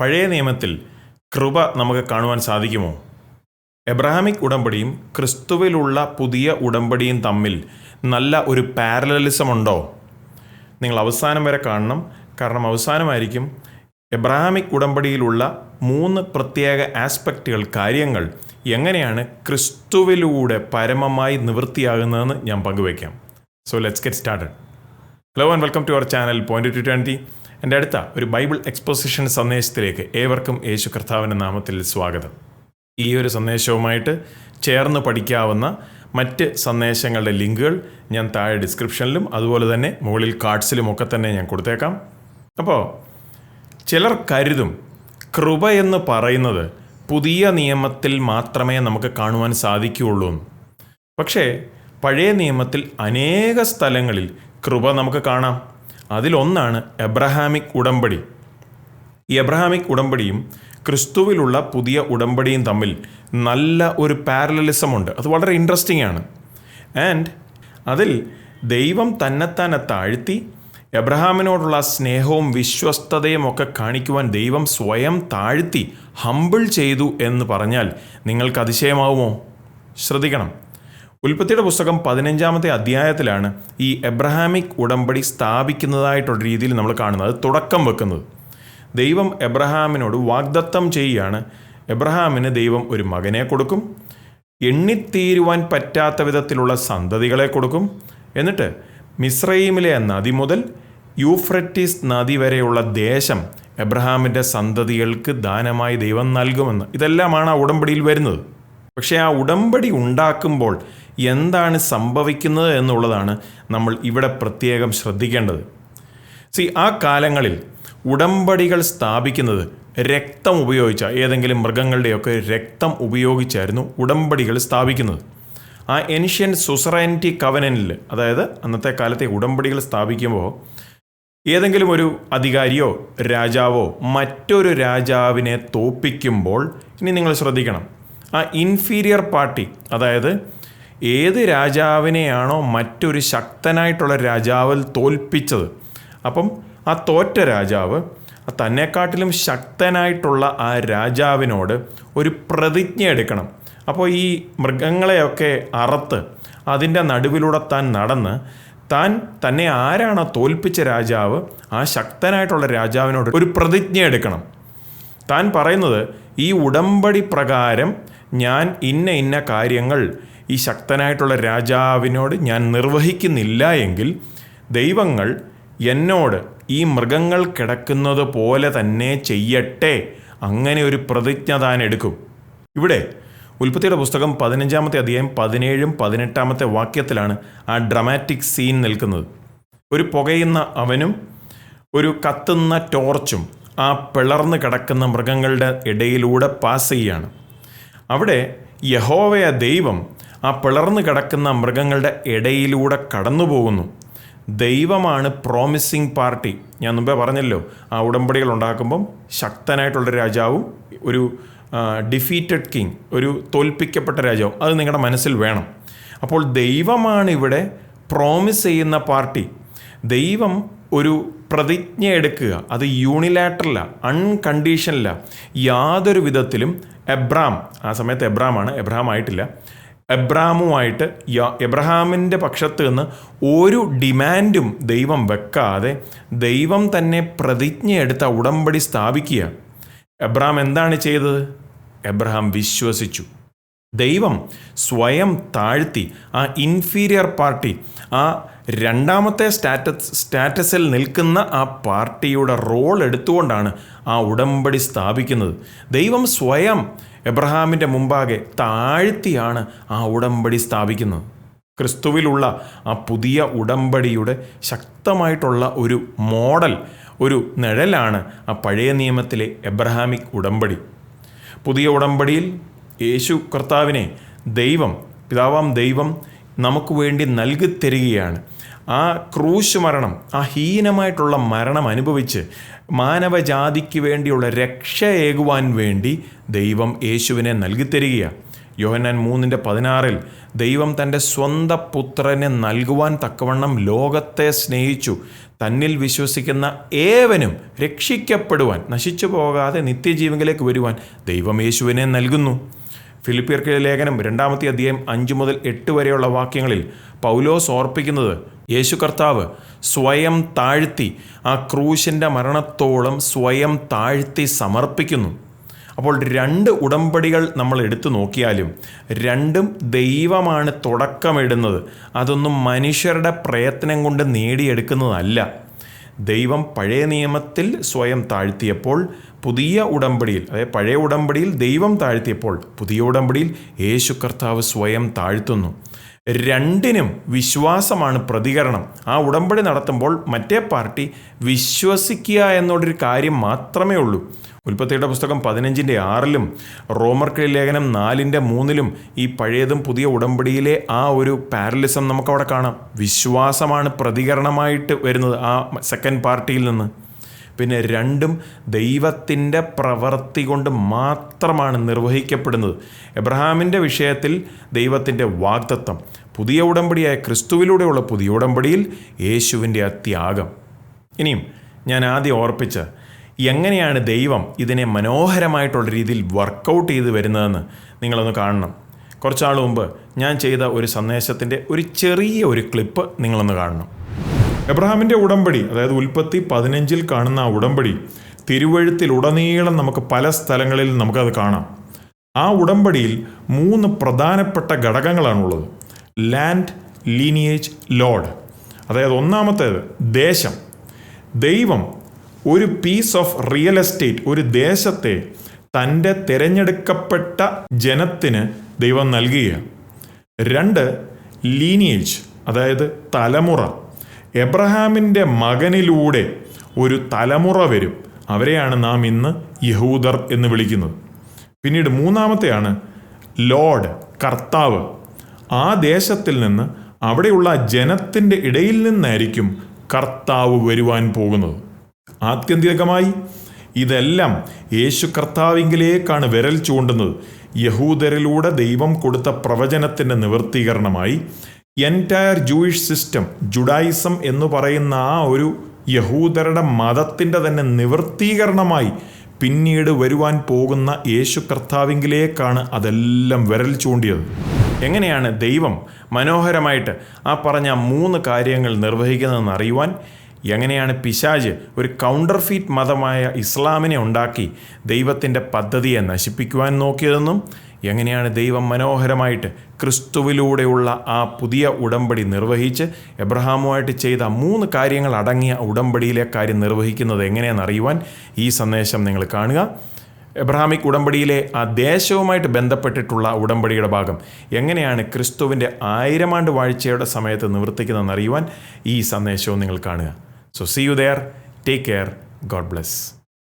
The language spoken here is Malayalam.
പഴയ നിയമത്തിൽ കൃപ നമുക്ക് കാണുവാൻ സാധിക്കുമോ? എബ്രഹാമിക് ഉടമ്പടിയും ക്രിസ്തുവിലുള്ള പുതിയ ഉടമ്പടിയും തമ്മിൽ നല്ല ഒരു പാരലലിസം ഉണ്ടോ? നിങ്ങൾ അവസാനം വരെ കാണണം. കാരണം അവസാനമായിരിക്കും എബ്രഹാമിക് ഉടമ്പടിയിലുള്ള മൂന്ന് പ്രത്യേക ആസ്പെക്റ്റുകൾ കാര്യങ്ങൾ എങ്ങനെയാണ് ക്രിസ്തുവിലൂടെ പരമമായി നിവൃത്തിയാകുന്നതെന്ന് ഞാൻ പങ്കുവയ്ക്കാം. So let's get started hello and welcome to our channel point two twenty എന്റെ അടുത്ത ഒരു ബൈബിൾ എക്സ്പോസിഷൻ സന്ദേശത്തിലേക്ക് ഏവർക്കും യേശു കർത്താവിന്റെ നാമത്തിൽ സ്വാഗതം. ഈ ഒരു സന്ദേശവുമായിട്ട് ചേർന്ന് പഠിക്കാവുന്ന മറ്റ് സന്ദേശങ്ങളുടെ ലിങ്കുകൾ ഞാൻ താഴെ ഡിസ്ക്രിപ്ഷനിലും അതുപോലെ തന്നെ മുകളിൽ കാർഡ്സിലും ഒക്കെ തന്നെ ഞാൻ കൊടുത്തേക്കാം. അപ്പോൾ ചിലർ കരുതും കൃപ എന്ന് പറയുന്നത് പുതിയ നിയമത്തിൽ മാത്രമേ നമുക്ക് കാണുവാൻ സാധിക്കുകയുള്ളൂ. പക്ഷേ പഴയ നിയമത്തിൽ അനേക സ്ഥലങ്ങളിൽ കൃപ നമുക്ക് കാണാം. അതിലൊന്നാണ് എബ്രഹാമിക് ഉടമ്പടി. ഈ എബ്രഹാമിക് ഉടമ്പടിയും ക്രിസ്തുവിലുള്ള പുതിയ ഉടമ്പടിയും തമ്മിൽ നല്ല ഒരു പാരലലിസം ഉണ്ട് അത് വളരെ ഇൻട്രസ്റ്റിംഗ് ആണ്. ആൻഡ് അതിൽ ദൈവം തന്നെത്താനെ താഴ്ത്തി എബ്രഹാമിനോടുള്ള സ്നേഹവും വിശ്വസ്തതയും ഒക്കെ കാണിക്കുവാൻ ദൈവം സ്വയം താഴ്ത്തി ഹമ്പിൾ ചെയ്തു എന്ന് പറഞ്ഞാൽ നിങ്ങൾക്ക് അതിശയമാവുമോ? ശ്രദ്ധിക്കണം. ഉൽപ്പത്തിയുടെ പുസ്തകം പതിനഞ്ചാമത്തെ അധ്യായത്തിലാണ് ഈ എബ്രഹാമിക് ഉടമ്പടി സ്ഥാപിക്കുന്നതായിട്ടുള്ള രീതിയിൽ നമ്മൾ കാണുന്നത്. തുടക്കം വെക്കുന്നത്. ദൈവം എബ്രഹാമിനോട് വാഗ്ദത്തം ചെയ്യുകയാണ്. എബ്രഹാമിന് ദൈവം ഒരു മകനെ കൊടുക്കും. എണ്ണിത്തീരുവാൻ പറ്റാത്ത വിധത്തിലുള്ള സന്തതികളെ കൊടുക്കും. എന്നിട്ട് മിസ്രൈമിലെ നദി മുതൽ യൂഫ്രറ്റീസ് നദി വരെയുള്ള ദേശം എബ്രഹാമിന്റെ സന്തതികൾക്ക് ദാനമായി ദൈവം നൽകുമെന്ന്. ഇതെല്ലാമാണ് ആ ഉടമ്പടിയിൽ വരുന്നത്. പക്ഷേ ആ ഉടമ്പടി ഉണ്ടാക്കുമ്പോൾ എന്താണ് സംഭവിക്കുന്നത് എന്നുള്ളതാണ് നമ്മൾ ഇവിടെ പ്രത്യേകം ശ്രദ്ധിക്കേണ്ടത്. സി ആ കാലങ്ങളിൽ ഉടമ്പടികൾ സ്ഥാപിക്കുന്നത് രക്തം ഉപയോഗിച്ച ഏതെങ്കിലും മൃഗങ്ങളുടെയൊക്കെ രക്തം ഉപയോഗിച്ചായിരുന്നു ഉടമ്പടികൾ സ്ഥാപിക്കുന്നത്. ആ എൻഷ്യൻ സൊസറൈന്റി കവനനിൽ അതായത് അന്നത്തെ കാലത്തെ ഉടമ്പടികൾ സ്ഥാപിക്കുമ്പോൾ ഏതെങ്കിലും ഒരു അധികാരിയോ രാജാവോ മറ്റൊരു രാജാവിനെ തോപ്പിക്കുമ്പോൾ ഇനി നിങ്ങൾ ശ്രദ്ധിക്കണം. ആ ഇൻഫീരിയർ പാർട്ടി അതായത് ഏത് രാജാവിനെയാണോ മറ്റൊരു ശക്തനായിട്ടുള്ള രാജാവിൽ തോൽപ്പിച്ചത്. അപ്പം ആ തോറ്റ രാജാവ് തന്നെക്കാട്ടിലും ശക്തനായിട്ടുള്ള ആ രാജാവിനോട് ഒരു പ്രതിജ്ഞ എടുക്കണം. അപ്പോൾ ഈ മൃഗങ്ങളെയൊക്കെ അറുത്ത് അതിന്റെ നടുവിലൂടെ താൻ നടന്ന് താൻ തന്നെ ആരാണോ തോൽപ്പിച്ച രാജാവ് ആ ശക്തനായിട്ടുള്ള രാജാവിനോട് ഒരു പ്രതിജ്ഞ എടുക്കണം. താൻ പറയുന്നത് ഈ ഉടമ്പടി പ്രകാരം ഞാൻ ഇന്ന ഇന്ന കാര്യങ്ങൾ ഈ ശക്തനായിട്ടുള്ള രാജാവിനോട് ഞാൻ നിർവഹിക്കുന്നില്ല എങ്കിൽ ദൈവങ്ങൾ എന്നോട് ഈ മൃഗങ്ങൾ കിടക്കുന്നത് പോലെ തന്നെ ചെയ്യട്ടെ. അങ്ങനെ ഒരു പ്രതിജ്ഞ താൻ എടുക്കും. ഇവിടെ ഉൽപ്പത്തിയുടെ പുസ്തകം പതിനഞ്ചാമത്തെ അധ്യായം പതിനേഴും പതിനെട്ടാമത്തെ വാക്യത്തിലാണ് ആ ഡ്രമാറ്റിക് സീൻ നിൽക്കുന്നത്. ഒരു പുകയുന്ന അവനും ഒരു കത്തുന്ന ടോർച്ചും ആ പിളർന്ന് കിടക്കുന്ന മൃഗങ്ങളുടെ ഇടയിലൂടെ പാസ് ചെയ്യാണ് അവിടെ യഹോവയ ദൈവം ആ പിളർന്നു കിടക്കുന്ന മൃഗങ്ങളുടെ ഇടയിലൂടെ കടന്നു പോകുന്നു ദൈവമാണ് പ്രോമിസിങ് പാർട്ടി ഞാൻ മുമ്പേ പറഞ്ഞല്ലോ ആ ഉടമ്പടികൾ ഉണ്ടാക്കുമ്പം ശക്തനായിട്ടുള്ള രാജാവും ഒരു ഡിഫീറ്റഡ് കിങ് ഒരു തോൽപ്പിക്കപ്പെട്ട രാജാവും. അത് നിങ്ങളുടെ മനസ്സിൽ വേണം. അപ്പോൾ ദൈവമാണ് ഇവിടെ പ്രോമിസ് ചെയ്യുന്ന പാർട്ടി ദൈവം ഒരു പ്രതിജ്ഞ എടുക്കുക. അത് യൂണിലാറ്ററല അൺകണ്ടീഷനല്ല യാതൊരു വിധത്തിലും എബ്രാം ആ സമയത്ത് എബ്രാമാണ് എബ്രഹാം ആയിട്ടില്ല. എബ്രാമുമായിട്ട് എബ്രഹാമിന്റെ പക്ഷത്ത് നിന്ന് ഒരു ഡിമാൻഡും ദൈവം വെക്കാതെ ദൈവം തന്നെ പ്രതിജ്ഞ എടുത്ത ഉടമ്പടി സ്ഥാപിക്കുക. എബ്രാം എന്താണ് ചെയ്തത്? എബ്രഹാം വിശ്വസിച്ചു. ദൈവം സ്വയം താഴ്ത്തി ആ ഇൻഫീരിയർ പാർട്ടി ആ രണ്ടാമത്തെ സ്റ്റാറ്റസ് സ്റ്റാറ്റസിൽ നിൽക്കുന്ന ആ പാർട്ടിയുടെ റോൾ എടുത്തുകൊണ്ടാണ് ആ ഉടമ്പടി സ്ഥാപിക്കുന്നത്. ദൈവം സ്വയം എബ്രഹാമിന്റെ മുമ്പാകെ താഴ്ത്തിയാണ് ആ ഉടമ്പടി സ്ഥാപിക്കുന്നത്. ക്രിസ്തുവിലുള്ള ആ പുതിയ ഉടമ്പടിയുടെ ശക്തമായിട്ടുള്ള ഒരു മോഡൽ ഒരു നിഴലാണ് ആ പഴയ നിയമത്തിലെ എബ്രഹാമിക് ഉടമ്പടി. പുതിയ ഉടമ്പടിയിൽ യേശു കർത്താവിനെ ദൈവം പിതാവാം ദൈവം നമുക്ക് വേണ്ടി നൽകി തരികയാണ് ആ ക്രൂശ് മരണം ആ ഹീനമായിട്ടുള്ള മരണം അനുഭവിച്ച് മാനവജാതിക്ക് വേണ്ടിയുള്ള രക്ഷയേകുവാൻ വേണ്ടി ദൈവം യേശുവിനെ നൽകി തരികയാണ് യോഹന്നാൻ മൂന്നിന്റെ പതിനാറിൽ ദൈവം തന്റെ സ്വന്തം പുത്രനെ നൽകുവാൻ തക്കവണ്ണം ലോകത്തെ സ്നേഹിച്ചു. തന്നിൽ വിശ്വസിക്കുന്ന ഏവനും രക്ഷിക്കപ്പെടുവാൻ നശിച്ചു പോകാതെ നിത്യജീവങ്കിലേക്ക് വരുവാൻ ദൈവം യേശുവിനെ നൽകുന്നു. ഫിലിപ്പിയർക്ക് ലേഖനം രണ്ടാമത്തെ അധ്യായം അഞ്ച് മുതൽ എട്ട് വരെയുള്ള വാക്യങ്ങളിൽ പൗലോസ് ഓർപ്പിക്കുന്നത് യേശു കർത്താവ് സ്വയം താഴ്ത്തി ആ ക്രൂശിന്റെ മരണത്തോളം സ്വയം താഴ്ത്തി സമർപ്പിക്കുന്നു. അപ്പോൾ രണ്ട് ഉടമ്പടികൾ നമ്മൾ എടുത്തു നോക്കിയാലും രണ്ടും ദൈവമാണ് തുടക്കമിടുന്നത്. അതൊന്നും മനുഷ്യരുടെ പ്രയത്നം കൊണ്ട് നേടിയെടുക്കുന്നതല്ല. ദൈവം പഴയ നിയമത്തിൽ സ്വയം താഴ്ത്തിയപ്പോൾ പുതിയ ഉടമ്പടിയിൽ അതായത് പഴയ ഉടമ്പടിയിൽ ദൈവം താഴ്ത്തിയപ്പോൾ പുതിയ ഉടമ്പടിയിൽ യേശു കർത്താവ് സ്വയം താഴ്ത്തുന്നു. രണ്ടിനും വിശ്വാസമാണ് പ്രതികരണം. ആ ഉടമ്പടി നടത്തുമ്പോൾ മറ്റേ പാർട്ടി വിശ്വസിക്കുക എന്നുള്ളൊരു കാര്യം മാത്രമേ ഉള്ളൂ. ഉൽപ്പത്തിയുടെ പുസ്തകം പതിനഞ്ചിന്റെ ആറിലും റോമർക്ക് ലേഖനം നാലിന്റെ മൂന്നിലും ഈ പഴയതും പുതിയ ഉടമ്പടിയിലെ ആ ഒരു പാരലിസം നമുക്കവിടെ കാണാം. വിശ്വാസമാണ് പ്രതികരണമായിട്ട് വരുന്നത് ആ സെക്കൻഡ് പാർട്ടിയിൽ നിന്ന്. പിന്നെ രണ്ടും ദൈവത്തിന്റെ പ്രവൃത്തി കൊണ്ട് മാത്രമാണ് നിർവഹിക്കപ്പെടുന്നത്. എബ്രഹാമിന്റെ വിഷയത്തിൽ ദൈവത്തിന്റെ വാഗ്ദത്വം പുതിയ ഉടമ്പടിയായ ക്രിസ്തുവിലൂടെയുള്ള പുതിയ ഉടമ്പടിയിൽ യേശുവിന്റെ അത്യാഗം. ഇനിയും ഞാൻ ആദ്യം ഓർപ്പിച്ച എങ്ങനെയാണ് ദൈവം ഇതിനെ മനോഹരമായിട്ടുള്ള രീതിയിൽ വർക്കൗട്ട് ചെയ്ത് വരുന്നതെന്ന് നിങ്ങളൊന്ന് കാണണം. കുറച്ചാൾ മുമ്പ് ഞാൻ ചെയ്ത ഒരു സന്ദേശത്തിന്റെ ഒരു ചെറിയ ഒരു ക്ലിപ്പ് നിങ്ങളൊന്ന് കാണണം. എബ്രഹാമിന്റെ ഉടമ്പടി അതായത് ഉൽപ്പത്തി പതിനഞ്ചിൽ കാണുന്ന ആ ഉടമ്പടി തിരുവഴുത്തിൽ ഉടനീളം നമുക്ക് പല സ്ഥലങ്ങളിൽ നമുക്കത് കാണാം. ആ ഉടമ്പടിയിൽ മൂന്ന് പ്രധാനപ്പെട്ട ഘടകങ്ങളാണുള്ളത്. ലാൻഡ് ലീനിയേജ് ലോഡ് അതായത് ഒന്നാമത്തേത് ദേശം. ദൈവം ഒരു പീസ് ഓഫ് റിയൽ എസ്റ്റേറ്റ് ഒരു ദേശത്തെ തന്റെ തിരഞ്ഞെടുക്കപ്പെട്ട ജനത്തിന് ദൈവം നൽകുകയാണ്. രണ്ട് ലീനിയേജ് അതായത് തലമുറ. എബ്രഹാമിന്റെ മകനിലൂടെ ഒരു തലമുറ വരും. അവരെയാണ് നാം ഇന്ന് യഹൂദർ എന്ന് വിളിക്കുന്നത്. പിന്നീട് മൂന്നാമത്തെയാണ് ലോഡ് കർത്താവ്. ആ ദേശത്തിൽ നിന്ന് അവിടെയുള്ള ജനത്തിന്റെ ഇടയിൽ നിന്നായിരിക്കും കർത്താവ് വരുവാൻ പോകുന്നത്. ആത്യന്തികമായി ഇതെല്ലാം യേശു കർത്താവിങ്കിലേക്കാണ് വിരൽ ചൂണ്ടുന്നത്. യഹൂദരിലൂടെ ദൈവം കൊടുത്ത പ്രവചനത്തിന്റെ നിവർത്തീകരണമായി എന്റയർ ജൂയിഷ് സിസ്റ്റം ജുഡായിസം എന്ന് പറയുന്ന ആ ഒരു യഹൂദരുടെ മതത്തിന്റെ തന്നെ നിവൃത്തീകരണമായി പിന്നീട് വരുവാൻ പോകുന്ന യേശു കർത്താവിങ്കിലേക്കാണ് അതെല്ലാം വിരൽ ചൂണ്ടിയത്. എങ്ങനെയാണ് ദൈവം മനോഹരമായിട്ട് ആ പറഞ്ഞ മൂന്ന് കാര്യങ്ങൾ നിർവഹിക്കുന്നതെന്ന് അറിയുവാൻ എങ്ങനെയാണ് പിശാജ് ഒരു കൗണ്ടർ ഫീറ്റ് മതമായ ഇസ്ലാമിനെ ഉണ്ടാക്കി ദൈവത്തിന്റെ പദ്ധതിയെ നശിപ്പിക്കുവാൻ നോക്കിയതെന്നും എങ്ങനെയാണ് ദൈവം മനോഹരമായിട്ട് ക്രിസ്തുവിലൂടെയുള്ള ആ പുതിയ ഉടമ്പടി നിർവഹിച്ച് എബ്രഹാമുമായിട്ട് ചെയ്ത മൂന്ന് കാര്യങ്ങൾ അടങ്ങിയ ഉടമ്പടിയിലെ കാര്യം നിർവഹിക്കുന്നത് എങ്ങനെയാണെന്ന് അറിയുവാൻ ഈ സന്ദേശം നിങ്ങൾ കാണുക. എബ്രഹാമിക് ഉടമ്പടിയിലെ ആ ദേശവുമായിട്ട് ബന്ധപ്പെട്ടിട്ടുള്ള ഉടമ്പടിയുടെ ഭാഗം എങ്ങനെയാണ് ക്രിസ്തുവിന്റെ ആയിരമാണ്ട് വാഴ്ചയുടെ സമയത്ത് നിവർത്തിക്കുന്നതെന്ന് അറിയുവാൻ ഈ സന്ദേശവും നിങ്ങൾ കാണുക. So see you there. Take care. God bless.